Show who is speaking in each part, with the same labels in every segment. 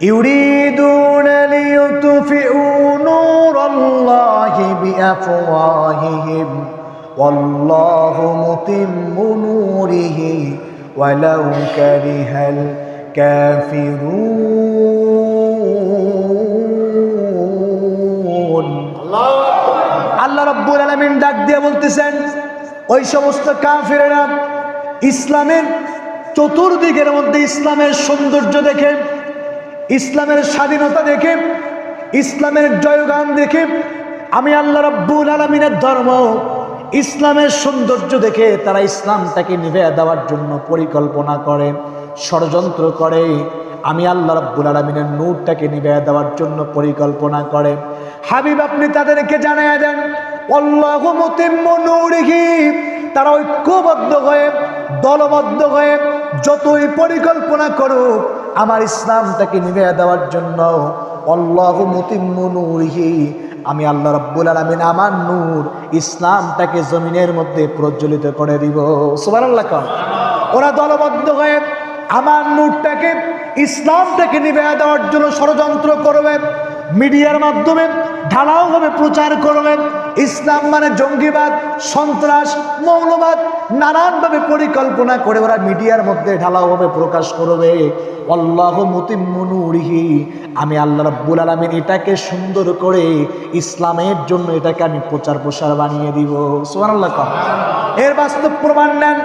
Speaker 1: يريدون ليطفئوا نور الله بأفواههم والله متم نوره ولو كره الكافرون আল্লাহ রব্বুল আলমিন ডাক দিয়ে বলতেছেন ওই সমস্ত কাফিরেরা ইসলামের চতুর্দিকের মধ্যে ইসলামের সৌন্দর্য দেখে ইসলামের স্বাধীনতা দেখে, ইসলামের জয়গান দেখে, আমি আল্লাহ রব্বুল আলমিনের ধর্ম, ইসলামের সৌন্দর্য দেখে তারা ইসলামটাকে নিভে দেওয়ার জন্য পরিকল্পনা করে, ষড়যন্ত্র করে। আমি আল্লাহ রব্বুল আলমিনের নূরটাকে নিভে দেওয়ার জন্য পরিকল্পনা করে। হাবিব, আপনি তাদেরকে জানাইয়া দেন তারা ঐক্যবদ্ধ হয়ে, দলবদ্ধ হয়ে যতই পরিকল্পনা করুক আমার ইসলামটাকে নিভে দেওয়ার জন্য অল্লাহ নূরিহি। আমি আল্লাহ রব্বুল আলমিন আমার নূর ইসলামটাকে জমিনের মধ্যে প্রজ্বলিত করে দিব। কন। ওরা দলবদ্ধ হয়ে আমার নূরটাকে, ইসলামটাকে নিভে দেওয়ার জন্য ষড়যন্ত্র করবে, মিডিয়ার মাধ্যমে ঢালাওভাবে প্রচার করবে ইসলাম মানে জঙ্গিবাদ, সন্ত্রাস, মৌলবাদ, নানানভাবে পরিকল্পনা করে ওরা মিডিয়ার মধ্যে ঢালাওভাবে প্রকাশ করবে। অল্লাহ মতিমনুরিহি আমি আল্লাহ রাব্বুল আলমিন এটাকে সুন্দর করে ইসলামের জন্য এটাকে আমি প্রচার প্রসার বানিয়ে দিব। সুবহানাল্লাহ কম এর বাস্তব প্রমাণ নেন।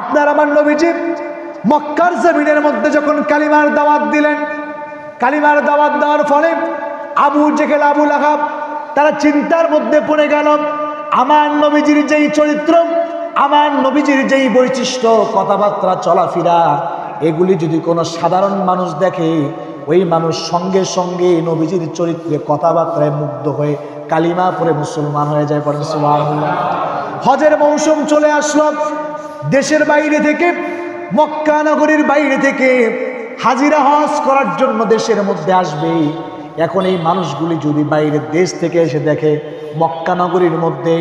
Speaker 1: আপনার আমার নবীজি মক্কার জমিনের মধ্যে যখন কালিমার দাওয়াত দিলেন, কালিমার দাওয়াত দেওয়ার ফলে আবু জেকেল আবু লাহাব তারা চিন্তার মধ্যে পড়ে গেল। আমার নবীজির যেই চরিত্র, আমার নবীজির যেই বৈশিষ্ট্য, কথাবার্তা, চলাফেরা, এগুলি যদি কোনো সাধারণ মানুষ দেখে, ওই মানুষ সঙ্গে সঙ্গে নবীজির চরিত্রে কথাবার্তায় মুগ্ধ হয়ে কালিমা পরে মুসলমান হয়ে যায় পরে হজের মৌসুম চলে আসলো। দেশের বাইরে থেকে, মক্কা নগরীর বাইরে থেকে হাজিরা হজ করার জন্য দেশের মধ্যে আসবে। এখন এই মানুষগুলি যদি বাইরের দেশ থেকে এসে দেখে, মক্কা নগরীর মধ্যে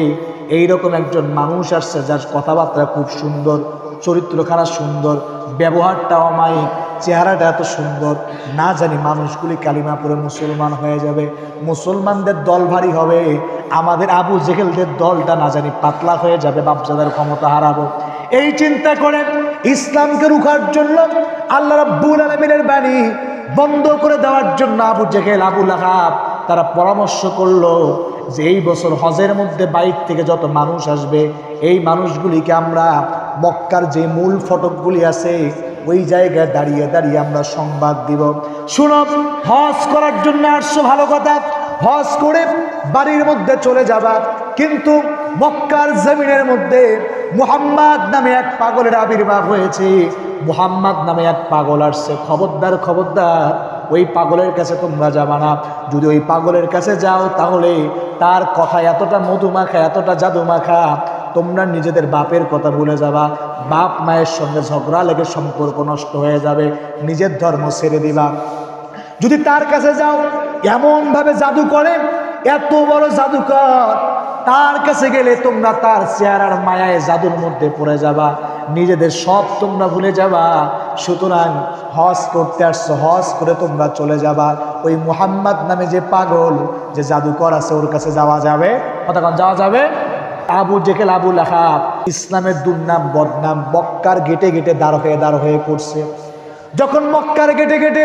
Speaker 1: এইরকম একজন মানুষ আসছে যার কথাবার্তা খুব সুন্দর, চরিত্রখানা সুন্দর, ব্যবহারটা অমায়িক, চেহারাটা এত সুন্দর, না জানি মানুষগুলি কালিমা পরে মুসলমান হয়ে যাবে। মুসলমানদের দল ভারী হবে, আমাদের আবু জেহেলদের দলটা না জানি পাতলা হয়ে যাবে, বাপজাদার ক্ষমতা হারাবো। এই চিন্তা করে ইসলামকে রুখার জন্য আল্লাহ রাব্বুল আলমিনের বাণী বন্ধ করে দেওয়ার জন্য আবু জেহেল, আবু লাহাব তারা পরামর্শ করল যে এই বছর হজের মধ্যে বাইর থেকে যত মানুষ আসবে, এই মানুষগুলিকে আমরা মক্কার যে মূল ফটকগুলি আছে, ওই জায়গায় দাঁড়িয়ে দাঁড়িয়ে আমরা সংবাদ দিব। শুনো, হজ করার জন্য আসছো ভালো কথা, হজ করে বাড়ির মধ্যে চলে যাবা, কিন্তু মক্কার জমিনের মধ্যে মুহাম্মদ নামে এক পাগলের আবির্ভাব হয়েছে। মুহাম্মদ নামে এক পাগল আসছে। খবরদার খবরদার, ওই পাগলের কাছে তোমরা যাবা না। যদি ওই পাগলের কাছে যাও তাহলে তার কথা এতটা মধু মাখা এতটা জাদু মাখা তোমরা নিজেদের বাপের কথা ভুলে যাবা। বাপ মায়ের সঙ্গে ঝগড়া লেগে সম্পর্ক নষ্ট হয়ে যাবে। নিজের ধর্ম ছেড়ে দিবা। যদি তার কাছে যাও, এমনভাবে জাদু করে, এত বড় জাদুকর, তার কাছে গেলে তোমরা তার চেহারার মায়ায় জাদুর মধ্যে পড়ে যাবা। নিজেদের সব তোমরা ভুলে যাবা। সুতরাং হজ করতে আসছো, হজ করে তোমরা চলে যাবা। ওই মুহাম্মদ নামে যে পাগল, যে জাদুকর আছে, ওর কাছে যাওয়া যাবে। কতক্ষণ যাওয়া যাবে? আবু জেকেল আবু লেখা ইসলামের দুর্নাম, বদনাম বক্কার গেটে গেটে দাঁড় হয়ে দাঁড় হয়ে করছে। যখন মক্কার গেটে গেটে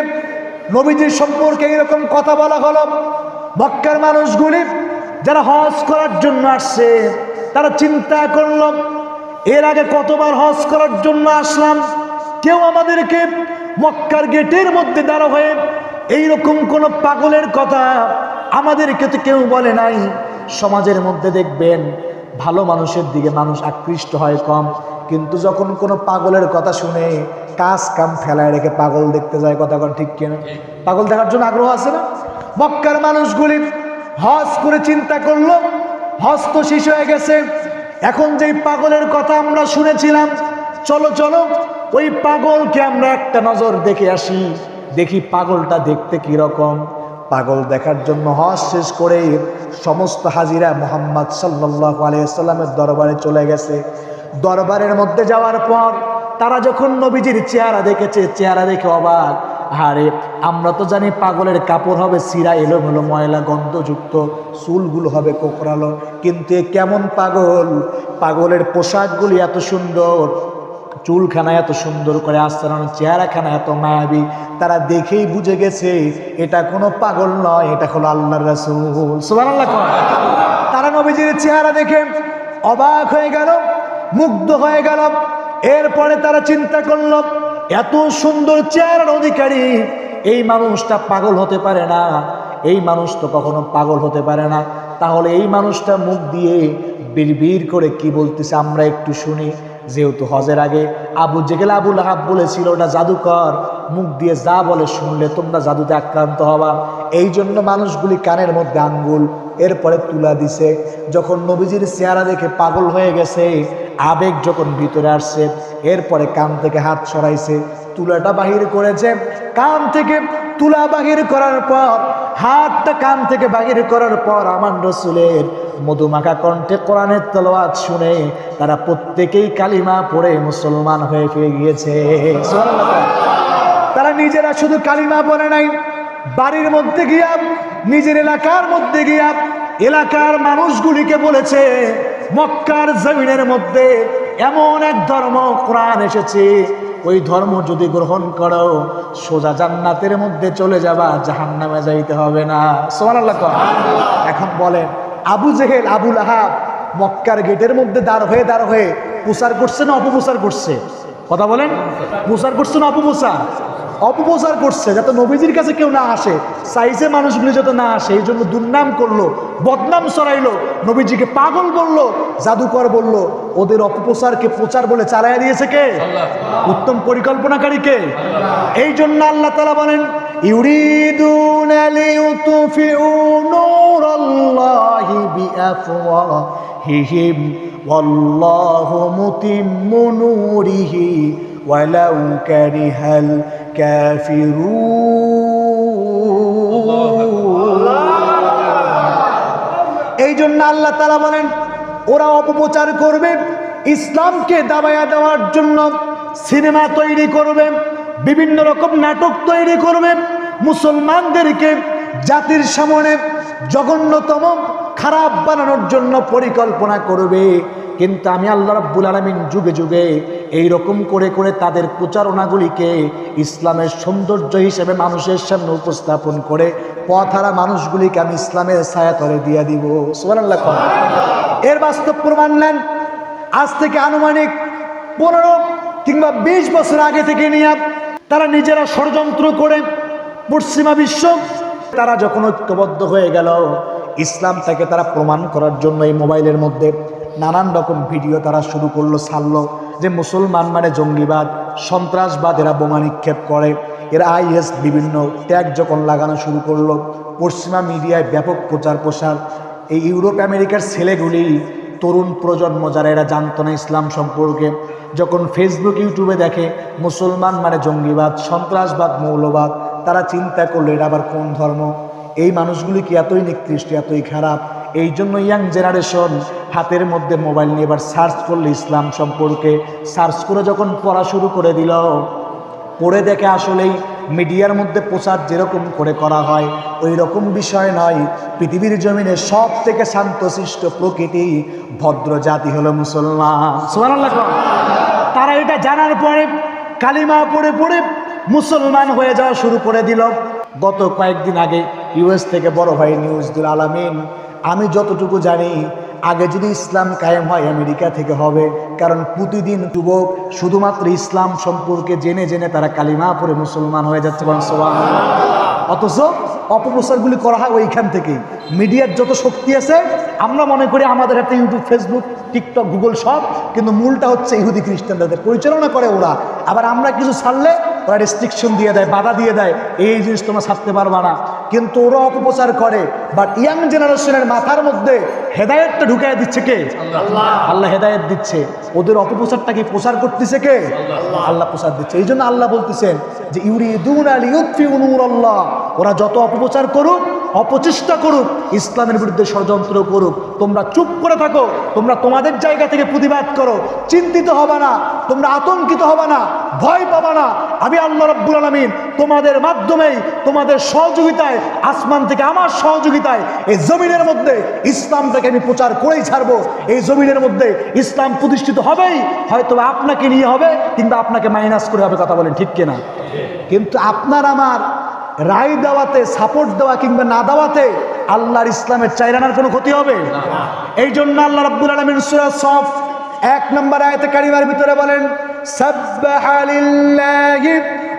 Speaker 1: নবীজির সম্পর্কে এরকম কথা বলা হলো, মক্কার মানুষগুলি যারা হজ করার জন্য আসছে, তারা চিন্তা করল এর আগে কতবার হজ করার জন্য আসলাম? কেউ আমাদেরকে মক্কার গেটের মধ্যে দাঁড়া হয়ে এইরকম কোন পাগলের কথা আমাদেরকে তো কেউ বলে নাই। সমাজের মধ্যে দেখবেন, ভালো মানুষের দিকে মানুষ আকৃষ্ট হয় কম। কিন্তু যখন কোনো পাগলের কথা শুনে কাজ কাম ফেলায় রেখে পাগল দেখতে যায়, কথা কোন ঠিক কিনা? পাগল দেখার জন্য আগ্রহ আছে না? মক্কার মানুষগুলি হজ করে চিন্তা করল, হজ তো শেষ হয়ে গেছে। এখন যেই পাগলের কথা আমরা শুনেছিলাম, চলো চলো, ওই পাগলকে আমরা একটা নজর দেখে আসি। দেখি পাগলটা দেখতে কি রকম পাগল দেখার জন্য হজ শেষ করে সমস্ত হাজিরা মোহাম্মদ সাল্লাহ আলিয়াল্লামের দরবারে চলে গেছে। দরবারের মধ্যে যাওয়ার পর তারা যখন নবীজির চেহারা দেখেছে, চেহারা দেখে অবাক। আরে আমরা তো জানি পাগলের কাপড় হবে সিরা এলোমেলো ময়লা, গন্ধযুক্ত, চুলগুলো হবে কোকড়ালো। কিন্তু এ কেমন পাগল? পাগলের পোশাকগুলি এত সুন্দর, চুলখানা এত সুন্দর করে আস্তরানো চেহারাখানা এত মায়াবী, তারা দেখেই বুঝে গেছে এটা কোনো পাগল নয়, এটা হলো আল্লাহর রাসূল। কন। তারা নবীজির চেহারা দেখে অবাক হয়ে গেল, মুগ্ধ হয়ে গেল, এরপরে তারা চিন্তা করল এত সুন্দর চেহারার অধিকারী। এই মানুষটা পাগল হতে পারে না। এই মানুষ তো কখনো পাগল হতে পারে না। তাহলে এই মানুষটা মুখ দিয়ে বিড়বিড় করে কি বলতেছে আমরা একটু শুনি। যেহেতু হজের আগে আবু জেগেল আবুল আহাব বলেছিল, ওটা জাদুকর। মুখ দিয়ে যা বলে শুনলে তোমরা জাদুতে আক্রান্ত হবা। এই জন্য মানুষগুলি কানের মধ্যে আঙ্গুল, এরপরে তুলা দিছে। যখন নবীজির চেহারা দেখে পাগল হয়ে গেছে আবেগ যখন ভিতরে আসছে, এরপরে কান থেকে হাত সরাইছে, তুলাটা বাহির করেছে। কান থেকে তুলা বাহির করার পর, হাতটা কান থেকে বাহির করার পর আমার রসুলের মধুমাখা কণ্ঠে কোরআনের তলোয়াত শুনে তারা প্রত্যেকেই কালিমা পড়ে মুসলমান হয়ে ফিরে গিয়েছে। তারা নিজেরা শুধু কালিমা পড়ে নাই, বাড়ির মধ্যে গিয়া, নিজের এলাকার মধ্যে গিয়া, এলাকার মানুষগুলিকে বলেছে মক্কার জমিনের মধ্যে এমন এক ধর্ম কোরআন এসেছে, ওই ধর্ম যদি গ্রহণ করো, সোজা জান্নাতের মধ্যে চলে যাবা, জাহান্নামে যাইতে হবে না। সোমানাল্লাহ এখন বলেন, আবু জেহেল আবুল আহাব মক্কার গেটের মধ্যে দাঁড় হয়ে দাঁড় হয়ে, প্রচার করছে না অপপ্রচার করছে? কথা বলেন। প্রচার করছে না অপপ্রচার? অপপ্রচার করছে যাতে নবীজির কাছে কেউ না আসে সাইজে মানুষগুলি যাতে না আসে এই জন্য দুর্নাম করলো বদনাম সরাইলো নবীজিকে পাগল বললো জাদুকর বলল ওদের অপপ্রচারকে প্রচার বলে চালাইয়া দিয়েছে কে উত্তম পরিকল্পনাকারী কে এই জন্য আল্লাহ তালা বলেন يريدون ليطفئوا نور الله بأفواههم والله متم نوره ولو كره الكافرون এই জন্য আল্লাহ তালা বলেন ওরা অপপ্রচার করবে ইসলামকে দাবাইয়া দেওয়ার জন্য সিনেমা তৈরি করবে বিভিন্ন রকম নাটক তৈরি করবে মুসলমানদেরকে জাতির সামনে জঘন্যতম খারাপ বানানোর জন্য পরিকল্পনা করবে কিন্তু আমি আল্লাহ রাব্বুল আলমিন যুগে যুগে এই রকম করে করে তাদের প্রচারণাগুলিকে ইসলামের সৌন্দর্য হিসেবে মানুষের সামনে উপস্থাপন করে পথহারা মানুষগুলিকে আমি ইসলামের ছায়াতলে দিয়ে দিব। এর বাস্তব প্রমাণ নেন, আজ থেকে আনুমানিক পনেরো কিংবা বিশ বছর আগে থেকে নিয়ে তারা নিজেরা ষড়যন্ত্র করে পশ্চিমা বিশ্ব, তারা যখন ঐক্যবদ্ধ হয়ে গেল, ইসলাম ইসলামটাকে তারা প্রমাণ করার জন্য এই মোবাইলের মধ্যে নানান রকম ভিডিও তারা শুরু করল, ছাড়লো। যে মুসলমান মানে জঙ্গিবাদ, সন্ত্রাসবাদ এরা বোমা নিক্ষেপ করে। এরা আইএস বিভিন্ন ট্যাগ যখন লাগানো শুরু করল, পশ্চিমা মিডিয়ায় ব্যাপক প্রচার প্রসার। এই ইউরোপ আমেরিকার ছেলেগুলি, তরুণ প্রজন্ম যারা, এরা জানতো না ইসলাম সম্পর্কে। যখন ফেসবুক ইউটিউবে দেখে মুসলমান মানে জঙ্গিবাদ, সন্ত্রাসবাদ, মৌলবাদ, তারা চিন্তা করল এটা আবার কোন ধর্ম? এই মানুষগুলি কি এতই নিকৃষ্ট, এতই খারাপ? এই জন্য ইয়াং জেনারেশন হাতের মধ্যে মোবাইল নিয়ে এবার সার্চ করলে ইসলাম সম্পর্কে। সার্চ করে যখন পড়া শুরু করে দিল, পড়ে দেখে আসলেই মিডিয়ার মধ্যে প্রচার যেরকম করে করা হয় ওই রকম বিষয় নয়। পৃথিবীর জমিনে সব থেকে শান্তশিষ্ট প্রকৃতি ভদ্র জাতি হলো মুসলমান। তারা এটা জানার পরে কালিমা পড়ে পড়ে মুসলমান হয়ে যাওয়া শুরু করে দিল। গত কয়েকদিন আগে ইউএস থেকে বড় ভাই নিউজ দিল আলামিন। আমি যতটুকু জানি, আগে যদি ইসলাম কায়েম হয় আমেরিকা থেকে হবে, কারণ প্রতিদিন যুবক শুধুমাত্র ইসলাম সম্পর্কে জেনে জেনে তারা কালিমা পরে মুসলমান হয়ে যাচ্ছে অথচ অপপ্রচারগুলি করা হয় ওইখান থেকেই। মিডিয়ার যত শক্তি আছে, আমরা মনে করি আমাদের হাতে ইউটিউব ফেসবুক টিকটক গুগল সব, কিন্তু মূলটা হচ্ছে ইহুদি খ্রিস্টানদের পরিচালনা করে ওরা। আবার আমরা কিছু ছাড়লে ওরা রেস্ট্রিকশন দিয়ে দেয় বাধা দিয়ে দেয় এই জিনিস তোমরা ছাড়তে পারবা না। কিন্তু ওরা অপপ্রচার করে বাট ইয়াং জেনারেশনের মাথার মধ্যে হেদায়েতটা ঢুকাই দিচ্ছে কে? আল্লাহ। হেদায়েত দিচ্ছে। ওদের অপপ্রচারটা কি প্রচার করতেছে কে? আল্লাহ। প্রচার দিচ্ছে। এই জন্য আল্লাহ বলতেছেন যে ইউরিদুন আল ওরা যত অপপ্রচার করুক অপচেষ্টা করুক ইসলামের বিরুদ্ধে ষড়যন্ত্র করুক তোমরা চুপ করে থাকো তোমরা তোমাদের জায়গা থেকে প্রতিবাদ করো চিন্তিত হবে না তোমরা আতঙ্কিত হবে না। ভয় পাবা না। আমি আল্লাহ রব্বুল আলমিন তোমাদের মাধ্যমেই, তোমাদের সহযোগিতায়, আসমান থেকে আমার সহযোগিতায় এই জমিনের মধ্যে ইসলামটাকে আমি প্রচার করেই ছাড়বো। এই জমিনের মধ্যে ইসলাম প্রতিষ্ঠিত হবেই, হয়তো আপনাকে নিয়ে হবে, কিংবা আপনাকে মাইনাস করে হবে কথা বলেন ঠিক কিনা? কিন্তু আপনার আমার রায় দেওয়াতে, সাপোর্ট দেওয়া কিংবা না দেওয়াতে আল্লাহর ইসলামের চাইরানার কোনো ক্ষতি হবে? এই জন্য আল্লাহ রাব্বুল আলামিন সূরা সফ এক নম্বর আয়তে কারিমার ভিতরে বলেন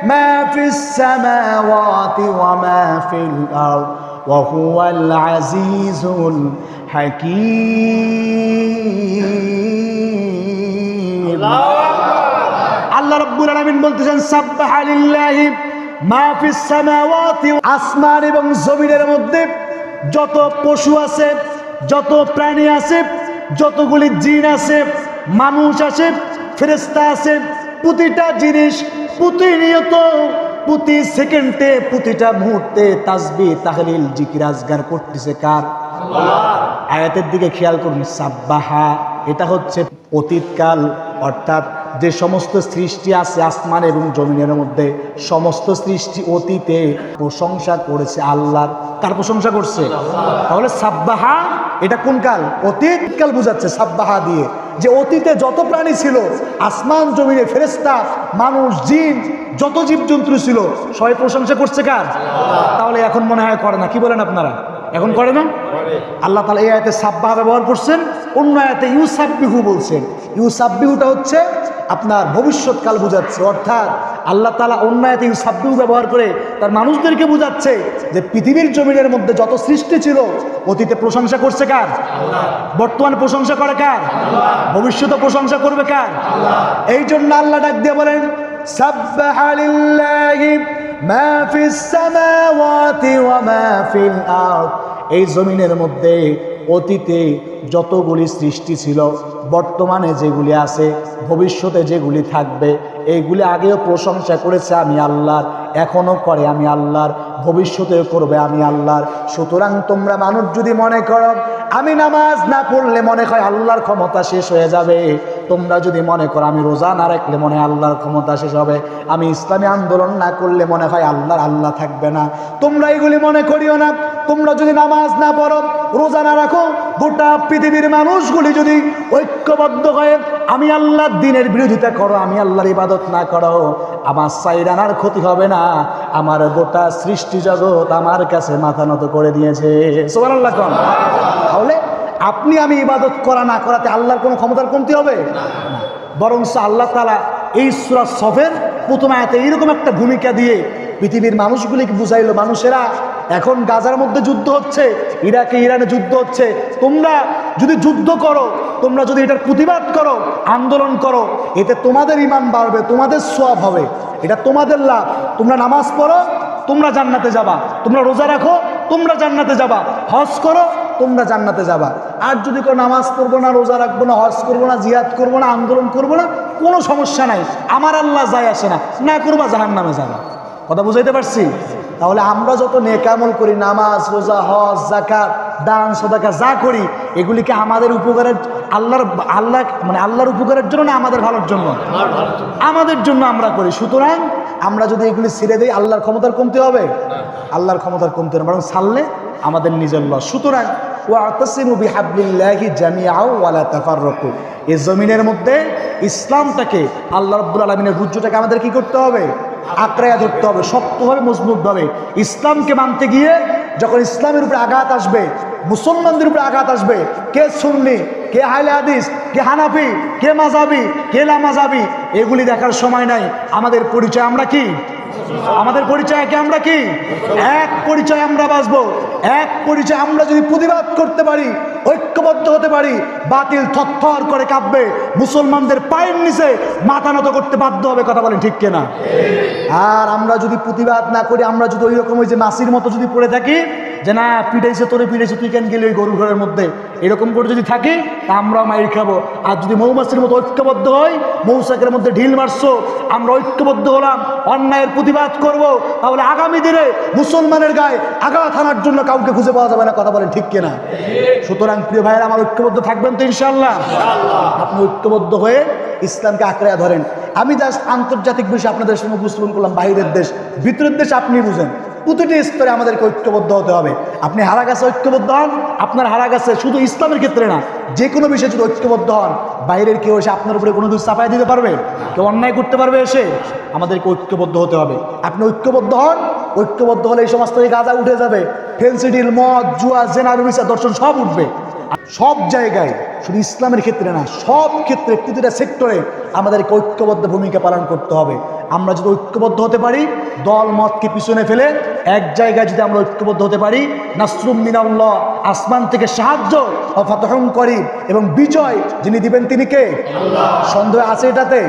Speaker 1: মা ফিস সামাওয়াতি ওয়া মা ফিল আরদ ওয়া হুয়াল আজিজুল হাকীম আল্লাহ রাব্বুল আলামিন বলতেছেন, সাব্বাহা লিল্লাহি মা ফিস সামাওয়াতি আসমান এবং জমিনের মধ্যে যত পশু আছে, যত প্রাণী আছে, যতগুলি জিন আছে, মানুষ আছে ফেরেশতা আছে প্রতিটা জিনিস প্রতিনিয়ত প্রতি সেকেন্ডে প্রতিটা মুহূর্তে তাসবিহ তাহলিল জিকির আজগার করতেছে কার? আয়াতের দিকে খেয়াল করুন সাব্বাহা এটা হচ্ছে অতীতকাল অর্থাৎ যে সমস্ত সৃষ্টি আছে আসমান এবং জমিনের মধ্যে সমস্ত সৃষ্টি অতীতে প্রশংসা করেছে আল্লাহর কার প্রশংসা করছে? তাহলে সাব্বাহা এটা কোন কাল? অতীতকাল বুঝাচ্ছে সাব্বাহা দিয়ে। যে অতীতে যত প্রাণী ছিল আসমান জমিনে ফেরেস্তা মানুষ জিন যত জীবজন্তু ছিল সবাই প্রশংসা করছে কার? তাহলে এখন মনে হয় করে না। কি বলেন আপনারা? এখন করে না? আল্লাহ তালা এই আয়তে সাব্বাহ ব্যবহার করছেন অন্য আয়তে ইউসাব্বিহু বলছেন। ইউসাব্বিহুটা হচ্ছে আপনার ভবিষ্যৎকাল বোঝাচ্ছে। অর্থাৎ আল্লাহ তালা অন্য আয়তে ইউসাব্বিহু ব্যবহার করে তার মানুষদেরকে বোঝাচ্ছে যে পৃথিবীর জমিনের মধ্যে যত সৃষ্টি ছিল অতীতে প্রশংসা করছে কার? বর্তমানে প্রশংসা করে কার? ভবিষ্যতে প্রশংসা করবে কার? এই জন্য আল্লাহ ডাক দিয়ে বলেন এই জমিনের মধ্যে অতীতে যতগুলি সৃষ্টি ছিল বর্তমানে যেগুলি আছে ভবিষ্যতে যেগুলি থাকবে এইগুলি আগেও প্রশংসা করেছে, আমি আল্লাহর, এখনও করে আমি আল্লাহর, ভবিষ্যতেও করবে আমি আল্লাহর। সুতরাং তোমরা মানুষ যদি মনে করো, আমি নামাজ না পড়লে মনে হয় আল্লাহর ক্ষমতা শেষ হয়ে যাবে। তোমরা যদি মনে করো, আমি রোজা না রাখলে মনে হয় আল্লাহর ক্ষমতা শেষ হবে। আমি ইসলামী আন্দোলন না করলে মনে হয় আল্লাহর আল্লাহ থাকবে না। তোমরা এগুলি মনে করিও না। তোমরা যদি নামাজ না পড়ো, রোজা না রাখো, গোটা পৃথিবীর মানুষগুলি যদি ঐক্যবদ্ধ হয়ে, আমি আল্লাহর দিনের বিরোধিতা করো, আমি আল্লাহর ইবাদত না করো, আমার সাইরানার ক্ষতি হবে না। আমার গোটা সৃষ্টি জগৎ আমার কাছে মাথা নত করে দিয়েছে। সোমান আল্লাহ তাহলে আপনি আমি ইবাদত করা না করাতে আল্লাহর কোনো ক্ষমতার কমতি হবে? বরং আল্লাহ তালা এই সুরা সফের প্রথম আয়াতে এইরকম একটা ভূমিকা দিয়ে পৃথিবীর মানুষগুলিকে বুঝাইলো, মানুষেরা, এখন গাজার মধ্যে যুদ্ধ হচ্ছে, ইরাকে ইরানে যুদ্ধ হচ্ছে। তোমরা যদি যুদ্ধ করো, তোমরা যদি এটার প্রতিবাদ করো, আন্দোলন করো, এতে তোমাদের ইমান বাড়বে, তোমাদের সোয়াব হবে। এটা তোমাদের লাভ। তোমরা নামাজ পড়ো, তোমরা জান্নাতে যাবা। তোমরা রোজা রাখো, তোমরা জান্নাতে যাবা। হজ করো, তোমরা জান্নাতে যাবা। আর যদি কোনো নামাজ পড়ব না, রোজা রাখব না, হজ করব না জিয়াদ করব না, আন্দোলন করব না, কোনো সমস্যা নাই। আমার আল্লাহ যায় আসে না। না করবা জাহান নামে যাবা। কথা বুঝাইতে পারছি? তাহলে আমরা যত নেকামল করি, নামাজ, রোজা, হজ জাকাত দান, সদাকা যা করি, এগুলিকে আমাদের উপকারের আল্লাহর, আল্লাহ মানে আল্লাহর উপকারের জন্য না আমাদের ভালোর জন্য? আমাদের জন্য আমরা করি। সুতরাং আমরা যদি এগুলি ছেড়ে দিই, আল্লাহর ক্ষমতার কমতে হবে? আল্লাহর ক্ষমতার কমতে হবে বরং ছাড়লে আমাদের নিজের লস। সুতরাং এই জমিনের মধ্যে ইসলামটাকে, আল্লাহ রাব্বুল আলামিনের রুজ্জুটাকে আমাদের কি করতে হবে? আঁকড়াইয়া ধরতে হবে, শক্তভাবে মজবুতভাবে ইসলামকে মানতে গিয়ে যখন ইসলামের উপরে আঘাত আসবে, মুসলমানদের উপরে আঘাত আসবে, কে সুন্নি, কে হাইলে হাদিস, কে হানাফি, কে মাজাবি কে লামাজাবি এগুলি দেখার সময় নাই। আমাদের পরিচয় আমরা কি? আমাদের পরিচয় একে আমরা কি? এক পরিচয় আমরা বাঁচবো। এক পরিচয় আমরা যদি প্রতিবাদ করতে পারি ঐক্যবদ্ধ হতে পারি, বাতিল থরথর করে কাঁপবে, মুসলমানদের পায়ের নিচে মাথা নত করতে বাধ্য হবে, কথা বলেন ঠিক কিনা? আর আমরা যদি প্রতিবাদ না করি, আমরা যদি ওই রকম ওই যে নাসির মতো যদি পড়ে থাকি, যে না, পিটাইছে, তোরে পিটাইছে, তুই কেন গেলি ওই গরুর ঘরের মধ্যে? এরকম করে যদি থাকি, তা আমরাও মাইর খাব। আর যদি মৌমাছির মতো ঐক্যবদ্ধ হই, মৌসাকের মধ্যে ঢিল মারছো, আমরা ঐক্যবদ্ধ হলাম, অন্যায়ের প্রতিবাদ করব, তাহলে আগামী দিনে মুসলমানের গায়ে আঘাত আনার জন্য কাউকে খুঁজে পাওয়া যাবে না, কথা বলেন ঠিক কিনা? সুতরাং প্রিয় ভাইয়ের আমার ঐক্যবদ্ধ থাকবেন তো ইনশাল্লাহ আপনি ঐক্যবদ্ধ হয়ে ইসলামকে আঁকড়ায় ধরেন। আমি জাস্ট আন্তর্জাতিক বিষয়ে আপনাদের সঙ্গে উপস্থাপন করলাম বাইরের দেশ। ভিতরের দেশ আপনি বুঝেন। প্রতিটি স্তরে আমাদেরকে ঐক্যবদ্ধ হতে হবে। আপনি হারা গাছে ঐক্যবদ্ধ হন আপনার হারা গাছে শুধু ইসলামের ক্ষেত্রে না যে কোনো বিষয়ে যদি ঐক্যবদ্ধ হন বাইরের কেউ এসে আপনার উপরে কোনো কিছু চাপাই দিতে পারবে? কেউ অন্যায় করতে পারবে এসে? আমাদেরকে ঐক্যবদ্ধ হতে হবে। আপনি ঐক্যবদ্ধ হন ঐক্যবদ্ধ হলে এই সমস্ত থেকে গাঁজা উঠে যাবে। ফেন্সিডিল, মদ, জুয়া, জেনা বিচার দর্শন সব উঠবে। সব জায়গায় শুধু ইসলামের ক্ষেত্রে না, সব ক্ষেত্রে প্রতিটা সেক্টরে আমাদেরকে ঐক্যবদ্ধ ভূমিকা পালন করতে হবে। আমরা যদি ঐক্যবদ্ধ হতে পারি, দল মতকে পিছনে ফেলে এক জায়গায় যদি আমরা ঐক্যবদ্ধ হতে পারি, নাসরুম মিনাল্লাহ, আসমান থেকে সাহায্য ও করি এবং বিজয় যিনি দিবেন তিনি কে? সন্দেহ আছে এটাতে?